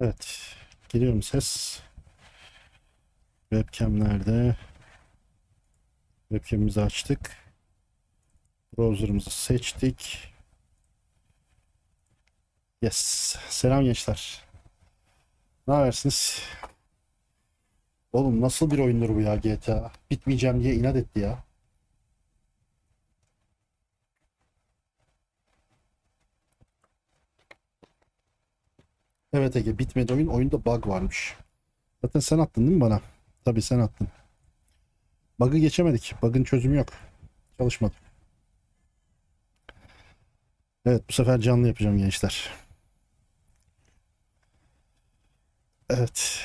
Evet. Geliyorum ses. Webcam nerede? Webcam'imizi açtık. Browser'ımızı seçtik. Yes. Selam gençler. Ne habersiniz? Oğlum nasıl bir oyundur bu ya GTA? Bitmeyeceğim diye inat etti ya. Evet Ege bitmedi oyun. Oyunda bug varmış. Zaten sen attın değil mi bana? Tabii sen attın. Bug'ı geçemedik. Bug'ın çözümü yok. Çalışmadı. Evet bu sefer canlı yapacağım gençler. Evet.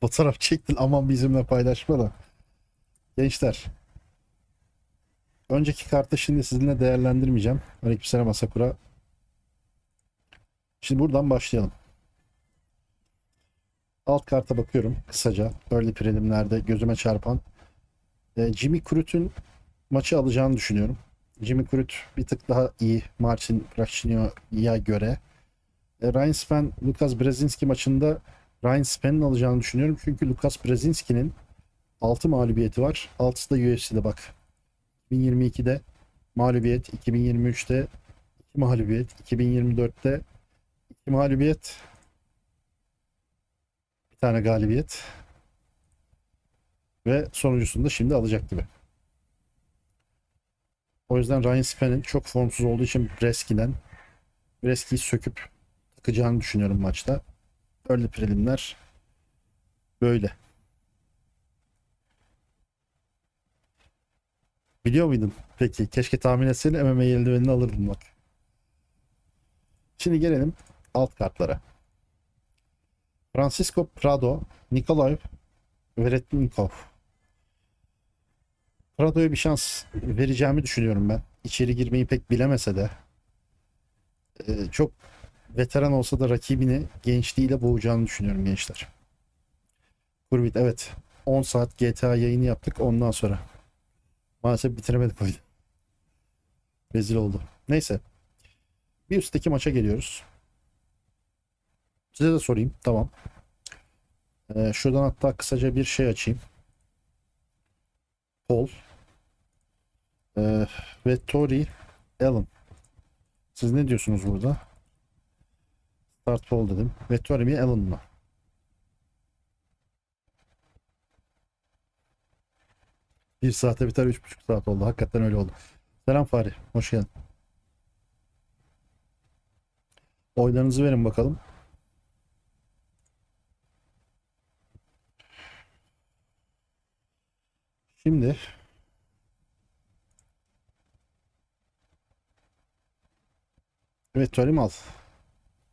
Fotoğraf çektin aman bizimle paylaşma da. Gençler. Önceki kartı şimdi sizinle değerlendirmeyeceğim. Aleykümselam Asakura. Şimdi buradan başlayalım. Alt karta bakıyorum kısaca. Early prelimlerde gözüme çarpan. E, Jimmy Crut'un maçı alacağını düşünüyorum. Jimmy Crut bir tık daha iyi Marcin Prachnio'ya göre. E, Ryan Span, Lucas Brzezinski maçında Ryan Span'ın alacağını düşünüyorum. Çünkü Lucas Brzezinski'nin 6 mağlubiyeti var. 6'sı da UFC'de bak. 2022'de mağlubiyet, 2023'te 2 mağlubiyet, 2024'te 2 mağlubiyet, bir tane galibiyet ve sonuncusunu da şimdi alacak gibi. O yüzden Ryan Span'in çok formsuz olduğu için Breski'den Breski'yi söküp takacağını düşünüyorum maçta. Early prelimler böyle. Biliyor muydun? Peki. Keşke tahmin etseydin MMA eldivenini alırdım bak. Şimdi gelelim alt kartlara. Francisco Prado, Nikolay Veretnikov. Prado'ya bir şans vereceğimi düşünüyorum ben. İçeri girmeyi pek bilemese de e, çok veteran olsa da rakibini gençliğiyle boğacağını düşünüyorum gençler. Kurvit evet 10 saat GTA yayını yaptık ondan sonra. Maalesef bitiremedik oyunu. Rezil oldu. Neyse. Bir üstteki maça geliyoruz. Size de sorayım. Tamam. Ee, şuradan hatta kısaca bir şey açayım. Paul. Ee, ve Tori Allen. Siz ne diyorsunuz burada? Start Paul dedim. Ve Tori mi Allen mı? Bir saate biter üç buçuk saat oldu. Hakikaten öyle oldu. Selam Fahri. Hoş geldin. Oylarınızı verin bakalım. Şimdi Evet Tuvalim al.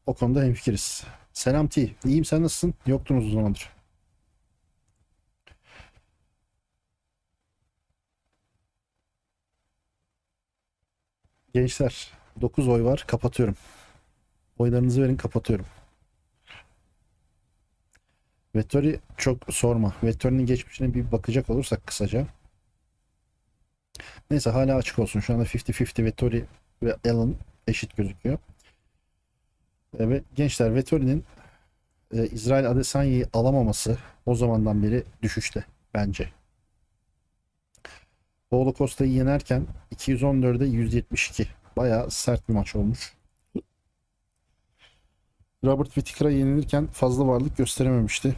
O konuda hemfikiriz. Selam T. İyiyim sen nasılsın? Yoktunuz uzun zamandır. Gençler 9 oy var. Kapatıyorum. Oylarınızı verin kapatıyorum. Vettori çok sorma. Vettori'nin geçmişine bir bakacak olursak kısaca. Neyse hala açık olsun. Şu anda 50-50 Vettori ve Allen eşit gözüküyor. E, Ve gençler Vettori'nin e, İsrail Adesanya'yı alamaması o zamandan beri düşüşte bence. Paulo Costa'yı yenerken 214'e 172. Bayağı sert bir maç olmuş. Robert Whittaker'a yenilirken fazla varlık gösterememişti.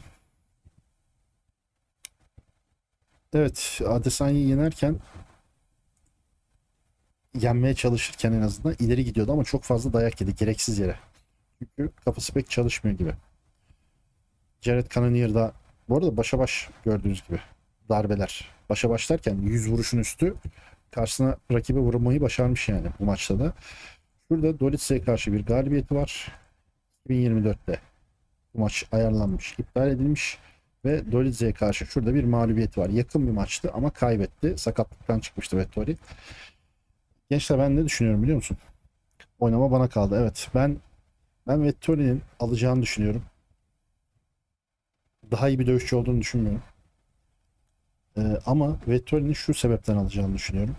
Evet, Adesanya'yı yenerken yenmeye çalışırken en azından ileri gidiyordu ama çok fazla dayak yedi gereksiz yere. Çünkü kafası pek çalışmıyor gibi. Jared Cannonier'da bu arada başa baş gördüğünüz gibi darbeler. Başa baş derken 100 vuruşun üstü karşısına rakibe vurmayı başarmış yani bu maçta da. Şurada Dolits'e karşı bir galibiyeti var. 2024'te bu maç ayarlanmış, iptal edilmiş ve Dolidze'ye karşı şurada bir mağlubiyeti var. Yakın bir maçtı ama kaybetti. Sakatlıktan çıkmıştı Vettori. Gençler ben ne düşünüyorum biliyor musun? Oynama bana kaldı. Evet ben ben Vettori'nin alacağını düşünüyorum. Daha iyi bir dövüşçü olduğunu düşünmüyorum. Ee, ama Vettori'nin şu sebepten alacağını düşünüyorum.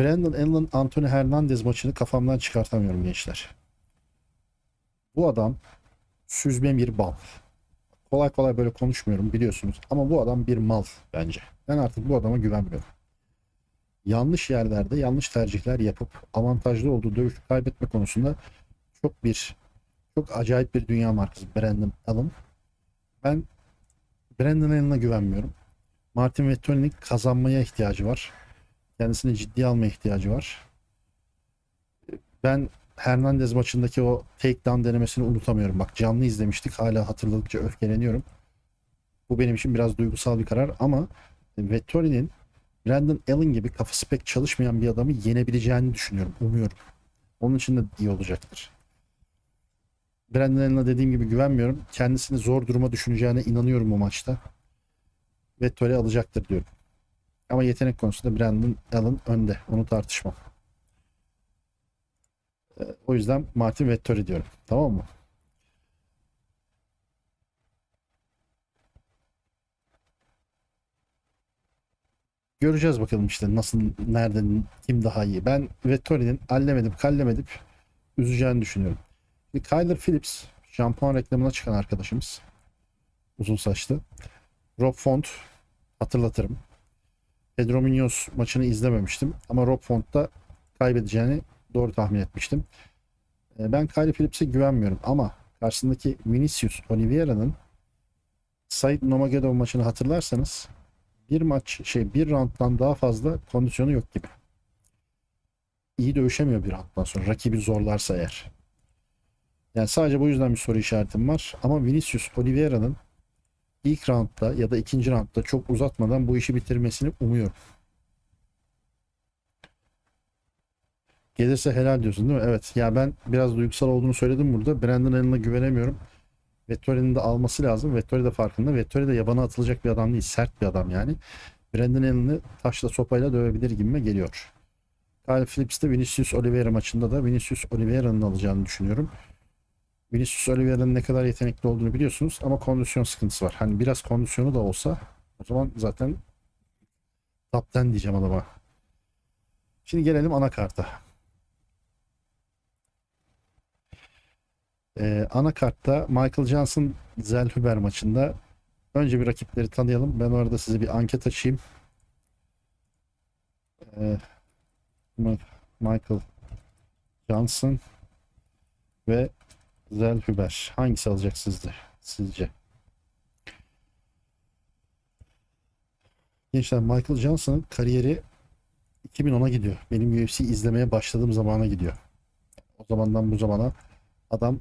Brandon Allen Anthony Hernandez maçını kafamdan çıkartamıyorum gençler. Bu adam süzme bir bal. Kolay kolay böyle konuşmuyorum biliyorsunuz. Ama bu adam bir mal bence. Ben artık bu adama güvenmiyorum. Yanlış yerlerde yanlış tercihler yapıp avantajlı olduğu dövüşü kaybetme konusunda çok bir çok acayip bir dünya markası Brandon Allen. Ben Brandon Allen'a güvenmiyorum. Martin Vettori'nin kazanmaya ihtiyacı var. Kendisini ciddiye almaya ihtiyacı var. Ben Hernandez maçındaki o takedown denemesini unutamıyorum. Bak canlı izlemiştik. Hala hatırladıkça öfkeleniyorum. Bu benim için biraz duygusal bir karar ama Vettori'nin Brandon Allen gibi kafası pek çalışmayan bir adamı yenebileceğini düşünüyorum. Umuyorum. Onun için de iyi olacaktır. Brandon Allen'a dediğim gibi güvenmiyorum. Kendisini zor duruma düşüneceğine inanıyorum bu maçta. Vettori alacaktır diyorum. Ama yetenek konusunda Brandon Allen önde. Onu tartışmam. O yüzden Martin Vettori diyorum. Tamam mı? Göreceğiz bakalım işte nasıl, nerede, kim daha iyi. Ben Vettori'nin allemedim, kallemedip üzeceğini düşünüyorum. Şimdi Kyler Phillips, şampuan reklamına çıkan arkadaşımız. Uzun saçlı. Rob Font, hatırlatırım. Pedro Munoz maçını izlememiştim. Ama Rob Font'ta kaybedeceğini doğru tahmin etmiştim. E, Ben Kyler Phillips'e güvenmiyorum ama karşısındaki Vinicius Oliveira'nın Said Nomagedov maçını hatırlarsanız bir maç şey bir rounddan daha fazla kondisyonu yok gibi. İyi dövüşemiyor bir rounddan sonra rakibi zorlarsa eğer. Yani sadece bu yüzden bir soru işaretim var. Ama Vinicius Oliveira'nın ilk roundda ya da ikinci roundda çok uzatmadan bu işi bitirmesini umuyorum. Gelirse helal diyorsun değil mi? Evet. Ya ben biraz duygusal olduğunu söyledim burada. Brandon Allen'a güvenemiyorum. Vettori'nin de alması lazım. Vettori de farkında. Vettori de yabana atılacak bir adam değil. Sert bir adam yani. Brandon Allen'ı taşla sopayla dövebilir gibime geliyor. Kyle Phillips de Vinicius Oliveira maçında da Vinicius Oliveira'nın alacağını düşünüyorum. Vinicius Oliveira'nın ne kadar yetenekli olduğunu biliyorsunuz ama kondisyon sıkıntısı var. Hani biraz kondisyonu da olsa o zaman zaten top 10 diyeceğim adama. Şimdi gelelim anakarta. Ee, anakartta Michael Johnson Zellhuber maçında önce bir rakipleri tanıyalım. Ben orada size bir anket açayım. Ee, Michael Johnson ve Zellhuber. Hangisi alacak sizde? Sizce? Gençler Michael Johnson'ın kariyeri 2010'a gidiyor. Benim UFC izlemeye başladığım zamana gidiyor. O zamandan bu zamana adam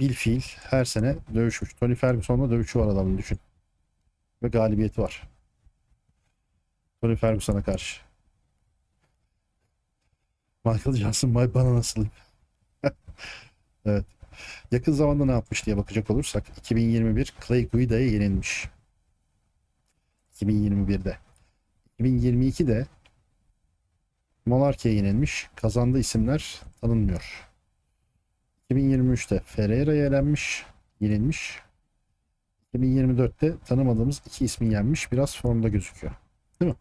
bil fiil her sene dövüşmüş. Tony Ferguson'la dövüşü var adamın düşün. Ve galibiyeti var. Tony Ferguson'a karşı. Michael Johnson my banana slip. evet. Yakın zamanda ne yapmış diye bakacak olursak 2021 Clay Guida'ya yenilmiş. 2021'de. 2022'de Monarch'e yenilmiş. Kazandığı isimler tanınmıyor. 2023'te Ferreira'ya elenmiş, yenilmiş. 2024'te tanımadığımız iki ismi yenmiş. Biraz formda gözüküyor. Değil mi?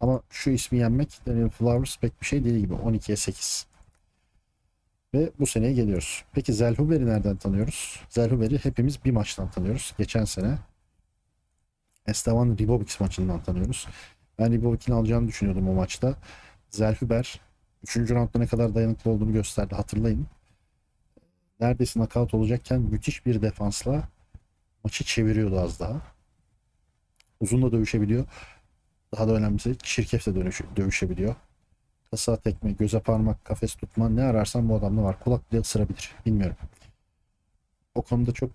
Ama şu ismi yenmek Daniel Flowers pek bir şey değil gibi. 12'ye 8. Ve bu seneye geliyoruz. Peki Zelhuber'i nereden tanıyoruz? Zelhuber'i hepimiz bir maçtan tanıyoruz. Geçen sene Esteban Ribovic maçından tanıyoruz. Ben Ribovic'in alacağını düşünüyordum o maçta. Zelhuber 3. roundda ne kadar dayanıklı olduğunu gösterdi. Hatırlayın. Neredeyse nakavt olacakken müthiş bir defansla maçı çeviriyordu az daha. Uzun da dövüşebiliyor. Daha da önemlisi çirkefle dönüş, dövüşebiliyor. Kasa tekme, göze parmak, kafes tutma ne ararsan bu adamda var. Kulak bile ısırabilir. Bilmiyorum. O konuda çok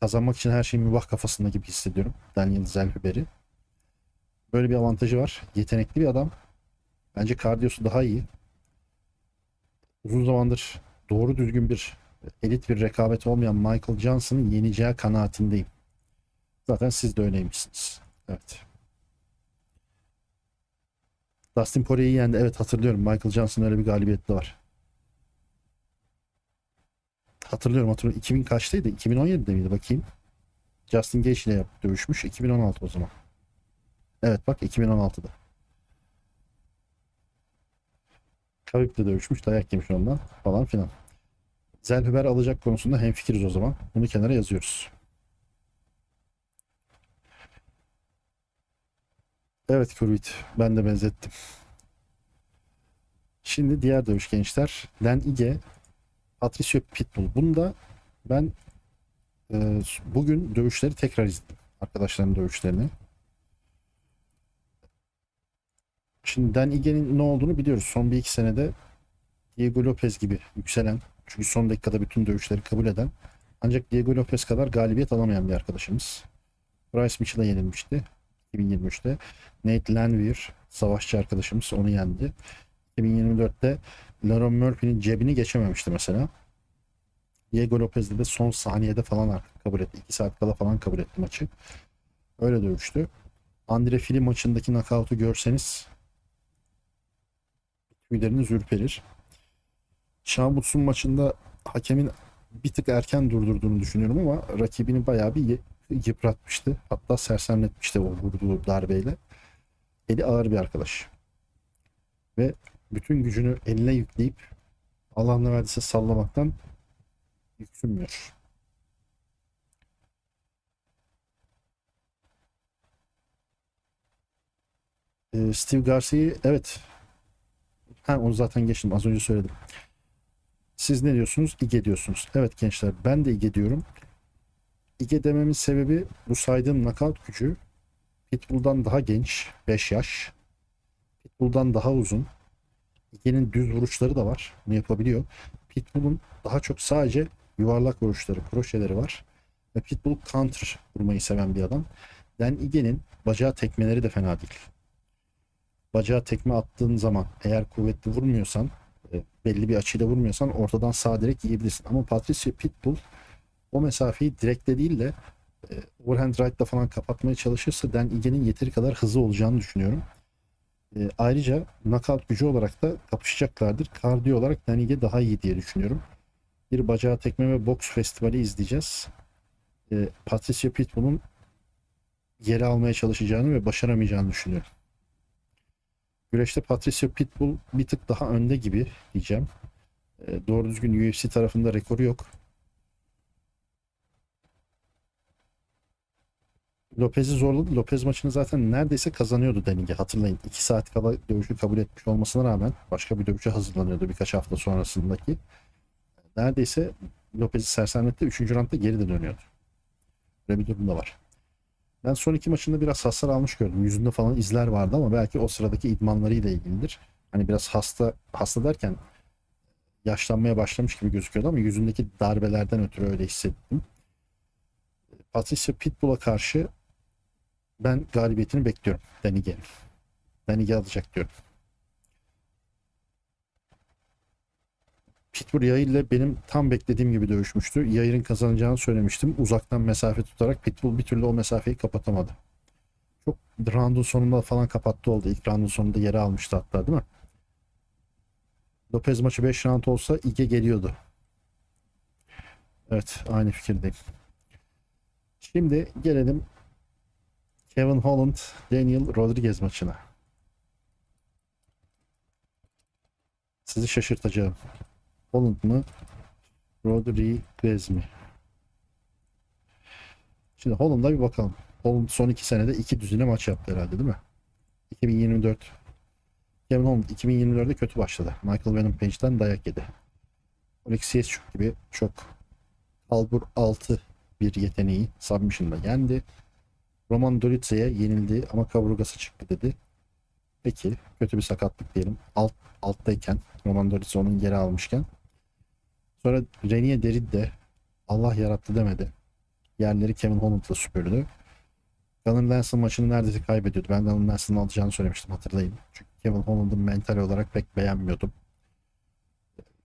kazanmak için her şey mübah kafasında gibi hissediyorum. Daniel Zellhuber'i. Böyle bir avantajı var. Yetenekli bir adam. Bence kardiyosu daha iyi. Uzun zamandır doğru düzgün bir elit bir rekabet olmayan Michael Johnson'ın yeneceği kanaatindeyim. Zaten siz de öyleymişsiniz. Evet. Dustin Poirier'i yendi. Evet hatırlıyorum. Michael Johnson'ın öyle bir galibiyeti var. Hatırlıyorum hatırlıyorum. 2000 kaçtaydı? 2017'de miydi? Bakayım. Justin Gage ile dövüşmüş. 2016 o zaman. Evet bak 2016'da. Khabib de dövüşmüş. Dayak yemiş ondan falan filan. Zelhüber alacak konusunda hemfikiriz o zaman. Bunu kenara yazıyoruz. Evet Kurvit. Ben de benzettim. Şimdi diğer dövüş gençler. Dan Ige, Patricio Pitbull. Bunda ben e, bugün dövüşleri tekrar izledim. Arkadaşların dövüşlerini. Şimdi Dan Ige'nin ne olduğunu biliyoruz. Son bir iki senede Diego Lopez gibi yükselen, çünkü son dakikada bütün dövüşleri kabul eden, ancak Diego Lopez kadar galibiyet alamayan bir arkadaşımız. Bryce Mitchell'a yenilmişti 2023'te. Nate Landwehr, savaşçı arkadaşımız onu yendi. 2024'te Laron Murphy'nin cebini geçememişti mesela. Diego Lopez'de de son saniyede falan artık kabul etti. 2 saat kala falan kabul etti maçı. Öyle dövüştü. Andre Fili maçındaki knockout'u görseniz tüyleriniz ürperir. Şahmutsun maçında hakemin bir tık erken durdurduğunu düşünüyorum ama rakibini bayağı bir yıpratmıştı. Hatta sersemletmişti o vurduğu darbeyle. Eli ağır bir arkadaş. Ve bütün gücünü eline yükleyip Allah ne verdiyse sallamaktan yüksünmüyor. Ee, Steve Garcia'yı evet ha onu zaten geçtim az önce söyledim. Siz ne diyorsunuz? İge diyorsunuz. Evet gençler ben de İge diyorum. İge dememin sebebi bu saydığım knockout gücü Pitbull'dan daha genç 5 yaş. Pitbull'dan daha uzun. İge'nin düz vuruşları da var. Bunu yapabiliyor. Pitbull'un daha çok sadece yuvarlak vuruşları, kroşeleri var. Ve Pitbull counter vurmayı seven bir adam. Dan Ige'nin bacağı tekmeleri de fena değil. Bacağı tekme attığın zaman eğer kuvvetli vurmuyorsan e, belli bir açıyla vurmuyorsan ortadan sağ direkt yiyebilirsin. Ama Patricio Pitbull o mesafeyi direkte değil de e, overhand right'la falan kapatmaya çalışırsa Dan Ige'nin yeteri kadar hızlı olacağını düşünüyorum. E, ayrıca knockout gücü olarak da kapışacaklardır. Kardiyo olarak Dan Ige daha iyi diye düşünüyorum. Bir bacağı tekme ve boks festivali izleyeceğiz. E, Patricio Pitbull'un yeri almaya çalışacağını ve başaramayacağını düşünüyorum. Güreşte Patricio Pitbull bir tık daha önde gibi diyeceğim. E, doğru düzgün UFC tarafında rekoru yok. Lopez'i zorladı. Lopez maçını zaten neredeyse kazanıyordu Denige. Hatırlayın. 2 saat kala dövüşü kabul etmiş olmasına rağmen başka bir dövüşe hazırlanıyordu birkaç hafta sonrasındaki. Neredeyse Lopez'i sersemletti. 3. roundda geri de dönüyordu. Böyle bir durum da var. Ben son iki maçında biraz hasar almış gördüm. Yüzünde falan izler vardı ama belki o sıradaki idmanlarıyla ilgilidir. Hani biraz hasta hasta derken yaşlanmaya başlamış gibi gözüküyordu ama yüzündeki darbelerden ötürü öyle hissettim. Patricia Pitbull'a karşı ben galibiyetini bekliyorum Denige'nin. Denige alacak diyorum. Pitbull ile benim tam beklediğim gibi dövüşmüştü. Yair'in kazanacağını söylemiştim. Uzaktan mesafe tutarak Pitbull bir türlü o mesafeyi kapatamadı. Çok roundun sonunda falan kapattı oldu. İlk roundun sonunda yere almıştı hatta değil mi? Lopez maçı 5 round olsa Ige geliyordu. Evet aynı fikirdeyim. Şimdi gelelim Kevin Holland, Daniel Rodriguez maçına. Sizi şaşırtacağım. Holland mı? Rodriguez mi? Şimdi Holland'a bir bakalım. Holland son iki senede iki düzine maç yaptı herhalde değil mi? 2024. Kevin Holland 2024'de kötü başladı. Michael Venom Page'den dayak yedi. Alex Yesçuk gibi çok albur altı bir yeteneği submission'da yendi. Roman Dolitze'ye yenildi ama kaburgası çıktı dedi. Peki kötü bir sakatlık diyelim. Alt, alttayken Roman Dolitze onun yeri almışken. Sonra Renier Derid de Allah yarattı demedi. Yerleri Kevin Holland'la süpürdü. Gunnar Lans'ın maçını neredeyse kaybediyordu. Ben Gunnar Lans'ın alacağını söylemiştim hatırlayın. Çünkü Kevin Holland'ın mental olarak pek beğenmiyordum.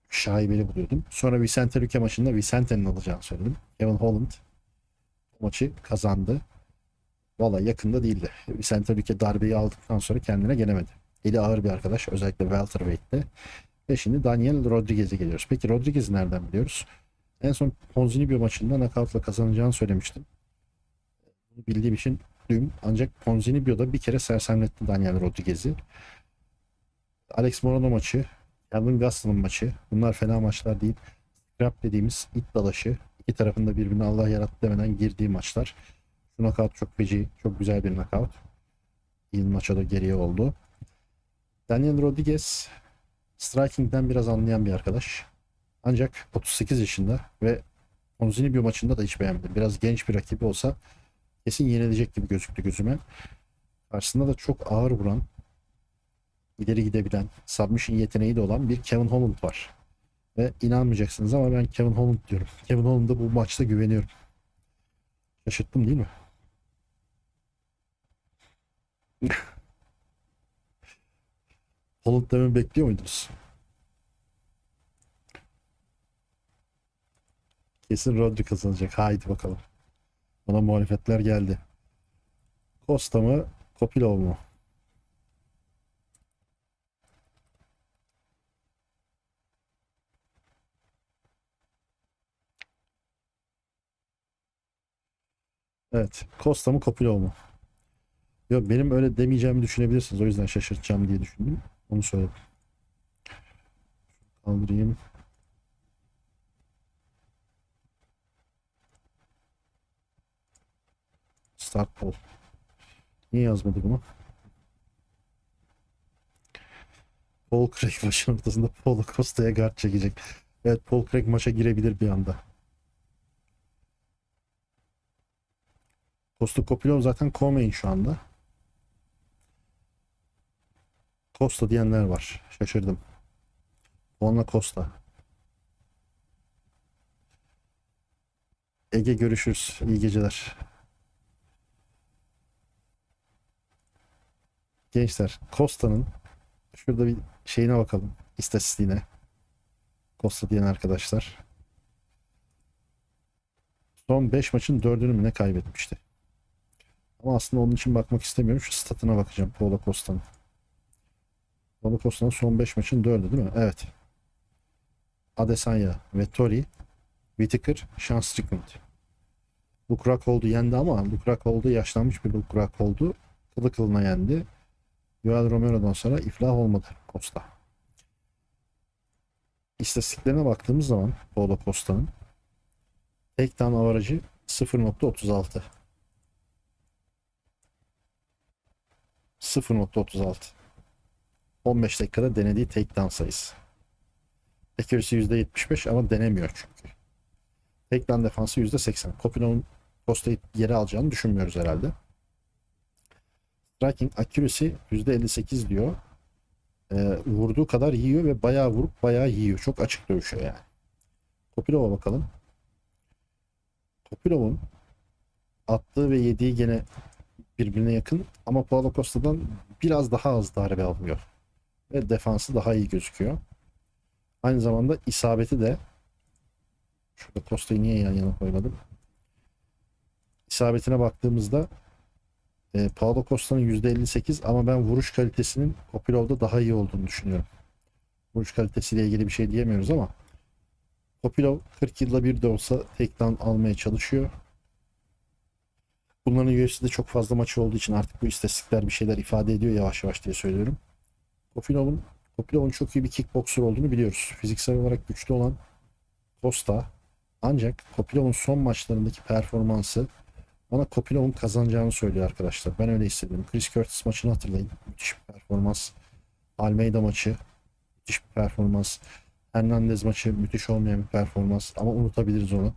Şaibeli buluyordum. Sonra Vicente Luque maçında Vicente'nin alacağını söyledim. Kevin Holland maçı kazandı. Valla yakında değildi. Vicente Luque darbeyi aldıktan sonra kendine gelemedi. Eli ağır bir arkadaş. Özellikle welterweight'te. Ve şimdi Daniel Rodriguez'e geliyoruz. Peki Rodriguez'i nereden biliyoruz? En son Ponzinibbio maçında knockout'la kazanacağını söylemiştim. Bunu bildiğim için düm. Ancak Ponzinibbio'da bir kere sersemletti Daniel Rodriguez'i. Alex Morono maçı, Calvin Gastel'ın maçı. Bunlar fena maçlar değil. scrap dediğimiz it dalaşı. iki tarafında birbirine Allah yarattı demeden girdiği maçlar. Şu knockout çok feci, çok güzel bir knockout. İyi maça da geriye oldu. Daniel Rodriguez striking'den biraz anlayan bir arkadaş. Ancak 38 yaşında ve Onzini bir maçında da hiç beğenmedim. Biraz genç bir rakibi olsa kesin yenilecek gibi gözüktü gözüme. Karşısında da çok ağır vuran, ileri gidebilen, submission yeteneği de olan bir Kevin Holland var. Ve inanmayacaksınız ama ben Kevin Holland diyorum. Kevin Holland'a bu maçta güveniyorum. Şaşırttım değil mi? Holland dememi bekliyor muydunuz? Kesin Rodri kazanacak. Haydi bakalım. Bana muhalefetler geldi. Costa mı? Kopilov mu? Evet. Costa mı Kopilov mu? Yok benim öyle demeyeceğimi düşünebilirsiniz. O yüzden şaşırtacağım diye düşündüm. Onu söyledim. Kaldırayım. Start Paul. Niye yazmadı bunu? Paul Craig maçın ortasında Paul Costa'ya guard çekecek. Evet Paul Craig maça girebilir bir anda. Costa Kopilov zaten co-main şu anda. Costa diyenler var. Şaşırdım. Onunla Costa. Ege görüşürüz. İyi geceler. Gençler Costa'nın şurada bir şeyine bakalım. istatistiğine. Costa diyen arkadaşlar. Son 5 maçın 4'ünü mü ne kaybetmişti? Ama aslında onun için bakmak istemiyorum. Şu statına bakacağım Paulo Costa'nın. Costa'nın son 5 maçın 4'ü değil mi? Evet. Adesanya, Vettori, Whittaker, Sean Strickland. Luke Rockhold'u yendi ama Luke Rockhold'u yaşlanmış bir Luke Rockhold'u kılı kılına yendi. Yoel Romero'dan sonra iflah olmadı Costa. İstatistiklerine baktığımız zaman Paulo Costa'nın takedown avarajı 0.36. 0.36. 15 dakikada denediği takedown sayısı. Accuracy %75 ama denemiyor çünkü. Takedown defansı %80. Kopilon'un Costa'yı yere alacağını düşünmüyoruz herhalde. Striking accuracy %58 diyor. Ee, vurduğu kadar yiyor ve bayağı vurup bayağı yiyor. Çok açık dövüşüyor yani. Kopilov'a bakalım. Kopilov'un attığı ve yediği gene birbirine yakın ama Paulo Costa'dan biraz daha az darbe alıyor. Ve defansı daha iyi gözüküyor. Aynı zamanda isabeti de şurada Costa'yı niye yan yana koymadım? İsabetine baktığımızda e, Paulo Costa'nın %58 ama ben vuruş kalitesinin Kopilov'da daha iyi olduğunu düşünüyorum. Vuruş kalitesiyle ilgili bir şey diyemiyoruz ama Kopilov 40 yılda bir de olsa takedown almaya çalışıyor. Bunların UFC'de çok fazla maçı olduğu için artık bu istatistikler bir şeyler ifade ediyor yavaş yavaş diye söylüyorum. Kopilov'un Kopilov'un çok iyi bir kickboxer olduğunu biliyoruz. Fiziksel olarak güçlü olan Costa ancak Kopilov'un son maçlarındaki performansı bana Kopilov'un kazanacağını söylüyor arkadaşlar. Ben öyle hissediyorum. Chris Curtis maçını hatırlayın. Müthiş bir performans. Almeida maçı müthiş bir performans. Hernandez maçı müthiş olmayan bir performans ama unutabiliriz onu.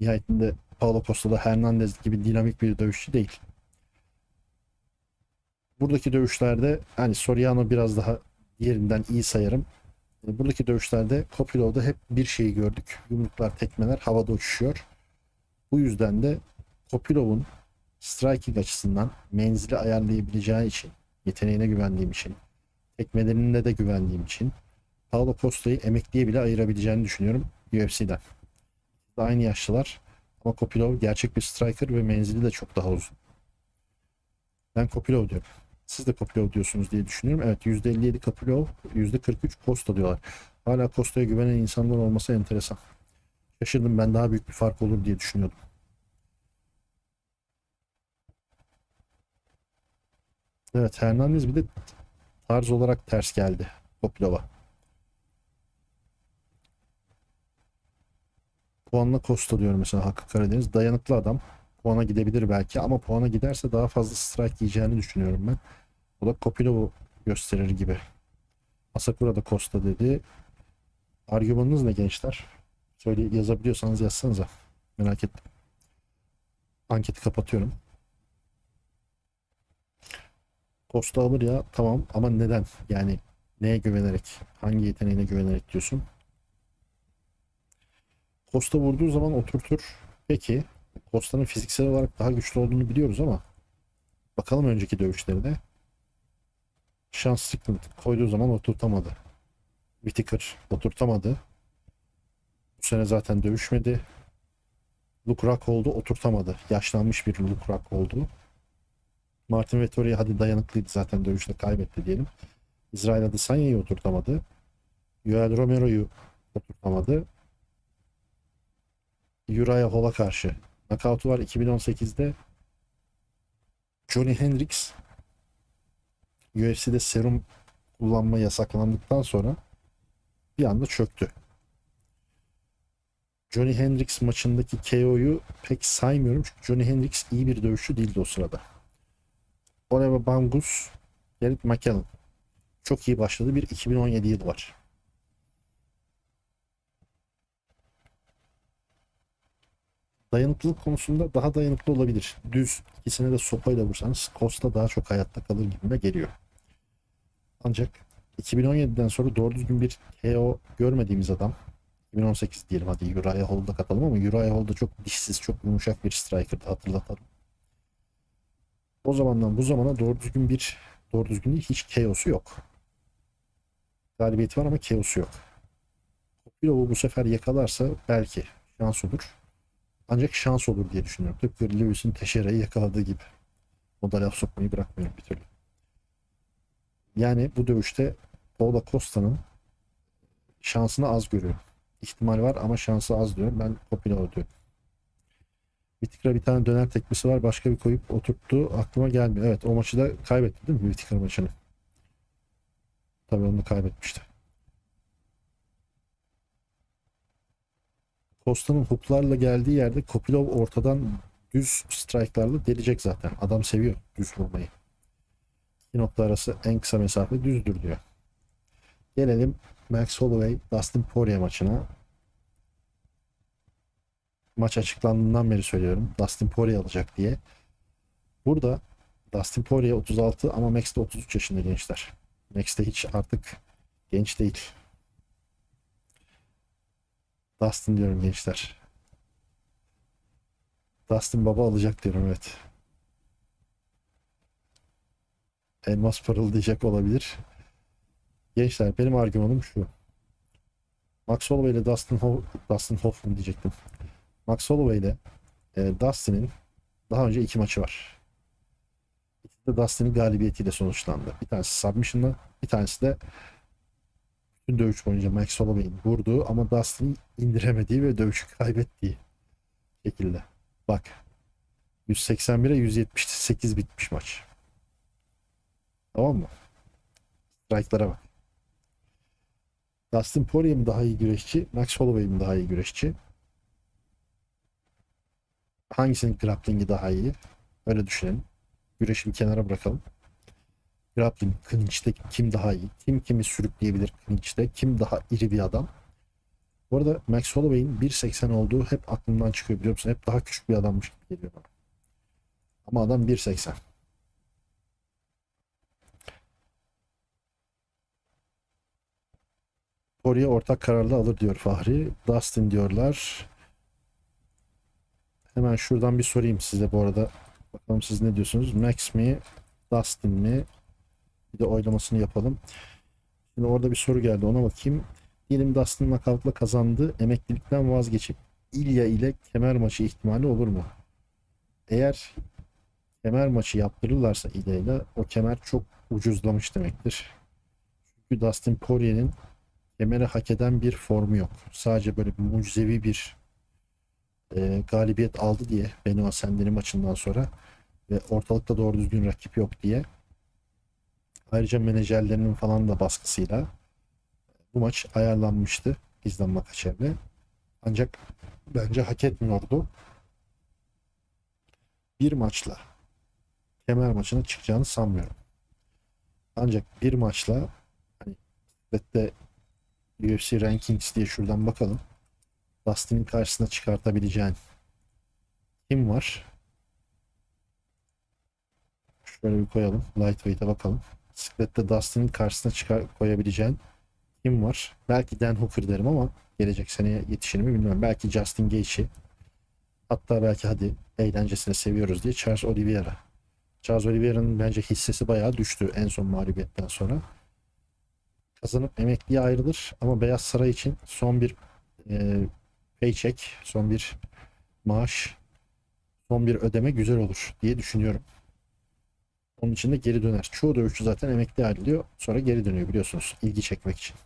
Nihayetinde Paulo Costa da Hernandez gibi dinamik bir dövüşçü değil. Buradaki dövüşlerde hani Soriano biraz daha diğerinden iyi sayarım. E, Buradaki dövüşlerde Kopilov'da hep bir şeyi gördük. Yumruklar, tekmeler havada uçuşuyor. Bu yüzden de Kopilov'un striking açısından menzili ayarlayabileceği için, yeteneğine güvendiğim için, tekmelerine de güvendiğim için Paulo Costa'yı emekliye bile ayırabileceğini düşünüyorum UFC'den. Aynı yaşlılar ama Kopilov gerçek bir striker ve menzili de çok daha uzun. Ben Kopilov diyorum. Siz de Kopilov diyorsunuz diye düşünüyorum. Evet %57 Kopilov, %43 Costa diyorlar. Hala Costa'ya güvenen insanlar olması enteresan. Şaşırdım ben daha büyük bir fark olur diye düşünüyordum. Evet Hernandez bir de tarz olarak ters geldi Kopilov'a. puanla Costa diyorum mesela Hakkı Karadeniz. Dayanıklı adam. Puana gidebilir belki ama puana giderse daha fazla strike yiyeceğini düşünüyorum ben. O da Kopilov'u gösterir gibi. Asakura da Costa dedi. Argümanınız ne gençler? Söyle yazabiliyorsanız yazsanıza. Merak ettim. Anketi kapatıyorum. Costa alır ya tamam ama neden? Yani neye güvenerek? Hangi yeteneğine güvenerek diyorsun? Costa vurduğu zaman oturtur. Peki Costa'nın fiziksel olarak daha güçlü olduğunu biliyoruz ama bakalım önceki dövüşlerine. Şans Strickland koyduğu zaman oturtamadı. Whittaker oturtamadı. Bu sene zaten dövüşmedi. Luke Rockhold'u oturtamadı. Yaşlanmış bir Luke Rockhold'u. Martin Vettori hadi dayanıklıydı zaten dövüşte kaybetti diyelim. İsrail Adesanya'yı oturtamadı. Yoel Romero'yu oturtamadı. Uriah Hall'a karşı knockout'u var 2018'de. Johnny Hendricks UFC'de serum kullanma yasaklandıktan sonra bir anda çöktü. Johnny Hendricks maçındaki KO'yu pek saymıyorum çünkü Johnny Hendricks iyi bir dövüşçü değildi o sırada. Oliver Bangus, Garrett McCallum çok iyi başladı. Bir 2017 yılı var. Dayanıklılık konusunda daha dayanıklı olabilir. Düz ikisine de sopayla vursanız Costa daha çok hayatta kalır gibime geliyor. Ancak 2017'den sonra doğru düzgün bir KO görmediğimiz adam 2018 diyelim hadi Uriah Hall'da katalım ama Uriah Hall'da çok dişsiz, çok yumuşak bir striker'dı hatırlatalım. O zamandan bu zamana doğru düzgün bir doğru düzgün değil hiç KO'su yok. Galibiyeti var ama KO'su yok. Kopilov'u bu sefer yakalarsa belki şans olur. Ancak şans olur diye düşünüyorum. Tıpkı Lewis'in Teixeira'yı yakaladığı gibi. O da laf sokmayı bırakmıyorum bir türlü. Yani bu dövüşte Paula Costa'nın şansını az görüyorum. İhtimal var ama şansı az diyorum. Ben Kopilov diyorum. Whittaker'a bir tane döner tekmesi var. Başka bir koyup oturttu. Aklıma gelmiyor. Evet o maçı da kaybetti değil mi? Whittaker maçını. Tabii onu da kaybetmişti. Costa'nın hooklarla geldiği yerde Kopilov ortadan düz strike'larla delecek zaten. Adam seviyor düz vurmayı. İki nokta arası en kısa mesafe düzdür diyor. Gelelim Max Holloway Dustin Poirier maçına. Maç açıklandığından beri söylüyorum. Dustin Poirier alacak diye. Burada Dustin Poirier 36 ama Max de 33 yaşında gençler. Max de hiç artık genç değil. Dustin diyorum gençler. Dustin baba alacak diyorum evet. Elmas parıldayacak olabilir. Gençler benim argümanım şu. Max Holloway ile Dustin, Ho Dustin Hoffman diyecektim. Max Holloway ile e, Dustin'in daha önce iki maçı var. İkisi de Dustin'in galibiyetiyle sonuçlandı. Bir tanesi submission'la, bir tanesi de bütün dövüş boyunca Max Holloway'in vurduğu ama Dustin'i indiremediği ve dövüşü kaybettiği şekilde. Bak 181'e 178 bitmiş maç. Tamam mı? Strike'lara bak. Dustin Poirier mi daha iyi güreşçi, Max Holloway mi daha iyi güreşçi? Hangisinin grappling'i daha iyi? Öyle düşünelim. Güreşi bir kenara bırakalım. Grappling, clinch'te kim daha iyi? Kim kimi sürükleyebilir clinch'te? Kim daha iri bir adam? Bu arada Max Holloway'in 1.80 olduğu hep aklımdan çıkıyor biliyor musun? Hep daha küçük bir adammış gibi geliyor bana. Ama adam 1.80. Oraya ortak kararla alır diyor Fahri. Dustin diyorlar. Hemen şuradan bir sorayım size bu arada. Bakalım siz ne diyorsunuz? Max mi? Dustin mi? Bir de oylamasını yapalım. Şimdi orada bir soru geldi ona bakayım. Diyelim Dustin knockout'la kazandı. Emeklilikten vazgeçip İlya ile kemer maçı ihtimali olur mu? Eğer kemer maçı yaptırırlarsa İlya ile o kemer çok ucuzlamış demektir. Çünkü Dustin Poirier'in kemeri hak eden bir formu yok. Sadece böyle bir mucizevi bir e, galibiyet aldı diye Benoit Senderi maçından sonra ve ortalıkta doğru düzgün rakip yok diye ayrıca menajerlerinin falan da baskısıyla bu maç ayarlanmıştı izlenme kaçerine. Ancak bence hak etmiyordu. Bir maçla kemer maçına çıkacağını sanmıyorum. Ancak bir maçla hani elbette UFC Rankings diye şuradan bakalım. Dustin'in karşısına çıkartabileceğin kim var? Şöyle bir koyalım. Lightweight'e bakalım. Bisiklette Dustin'in karşısına çıkar koyabileceğin kim var? Belki Dan Hooker derim ama gelecek seneye yetişir mi bilmiyorum. Belki Justin Gaethje. Hatta belki hadi eğlencesini seviyoruz diye Charles Oliveira. Charles Oliveira'nın bence hissesi bayağı düştü en son mağlubiyetten sonra. Kazanıp emekliye ayrılır ama Beyaz Saray için son bir e, paycheck, son bir maaş, son bir ödeme güzel olur diye düşünüyorum. Onun için de geri döner. Çoğu dövüşçü zaten emekli ayrılıyor. Sonra geri dönüyor biliyorsunuz. ilgi çekmek için.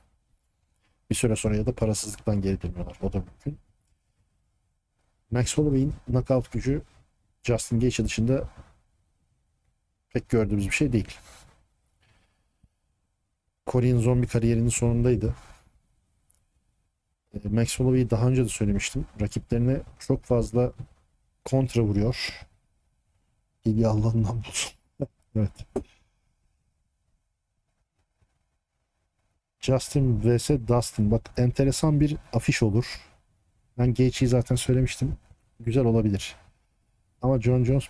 Bir süre sonra ya da parasızlıktan geri dönüyorlar. O da mümkün. Max Holloway'in knockout gücü Justin Gaethje dışında pek gördüğümüz bir şey değil. Korean zombi kariyerinin sonundaydı. E, Max Holloway'i daha önce de söylemiştim. Rakiplerine çok fazla kontra vuruyor. İlgi Allah'ından bulsun. evet. Justin vs Dustin. Bak enteresan bir afiş olur. Ben Gaethje'yi zaten söylemiştim. Güzel olabilir. Ama John Jones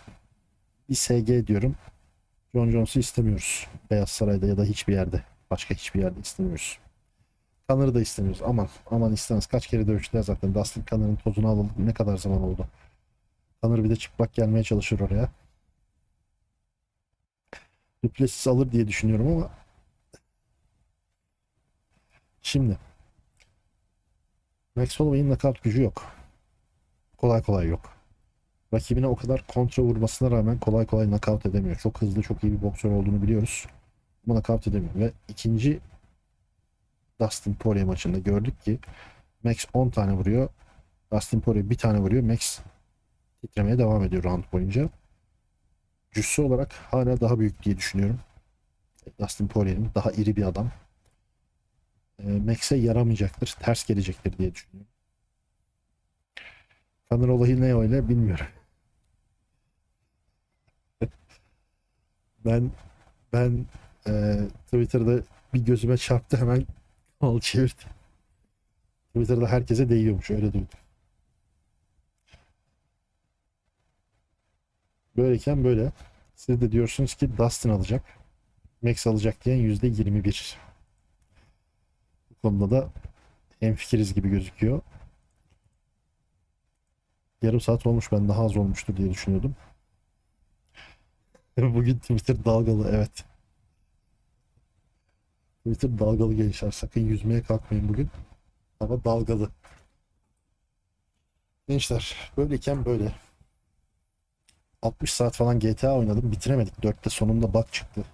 bir SG diyorum. John Jones'u istemiyoruz. Beyaz Saray'da ya da hiçbir yerde. Başka hiçbir yerde istemiyoruz. Connor'ı da istemiyoruz. Aman aman istemez. Kaç kere dövüştüler zaten. Dustin Connor'ın tozunu alalım. Ne kadar zaman oldu. Connor bir de çıplak gelmeye çalışır oraya. Duplessis alır diye düşünüyorum ama şimdi Max Holloway'in knockout gücü yok. Kolay kolay yok. Rakibine o kadar kontra vurmasına rağmen kolay kolay knockout edemiyor. Çok hızlı, çok iyi bir boksör olduğunu biliyoruz. Ama knockout edemiyor. Ve ikinci Dustin Poirier maçında gördük ki Max 10 tane vuruyor. Dustin Poirier bir tane vuruyor. Max titremeye devam ediyor round boyunca. Cüssü olarak hala daha büyük diye düşünüyorum. Dustin Poirier'in daha iri bir adam. E, Max'e yaramayacaktır. Ters gelecektir diye düşünüyorum. Conor olayı ne öyle bilmiyorum. ben ben e, Twitter'da bir gözüme çarptı hemen al çevirdi. Twitter'da herkese değiyormuş öyle duydum. Böyleyken böyle. Siz de diyorsunuz ki Dustin alacak. Max alacak diyen yüzde 21. Konuda da hemfikiriz gibi gözüküyor. Yarım saat olmuş ben daha az olmuştur diye düşünüyordum. Bugün Twitter dalgalı evet. Twitter dalgalı gençler. Sakın yüzmeye kalkmayın bugün. Ama dalgalı. Gençler böyleyken böyle. 60 saat falan GTA oynadım. Bitiremedik. 4'te sonunda bug çıktı.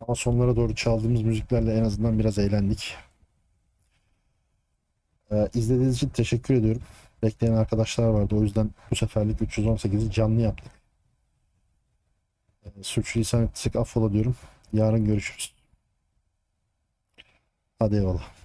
Ama sonlara doğru çaldığımız müziklerle en azından biraz eğlendik. Ee, izlediğiniz için teşekkür ediyorum. Bekleyen arkadaşlar vardı. O yüzden bu seferlik 318'i canlı yaptık. Ee, Sürçülisan ettiysek affola diyorum. Yarın görüşürüz. Hadi eyvallah.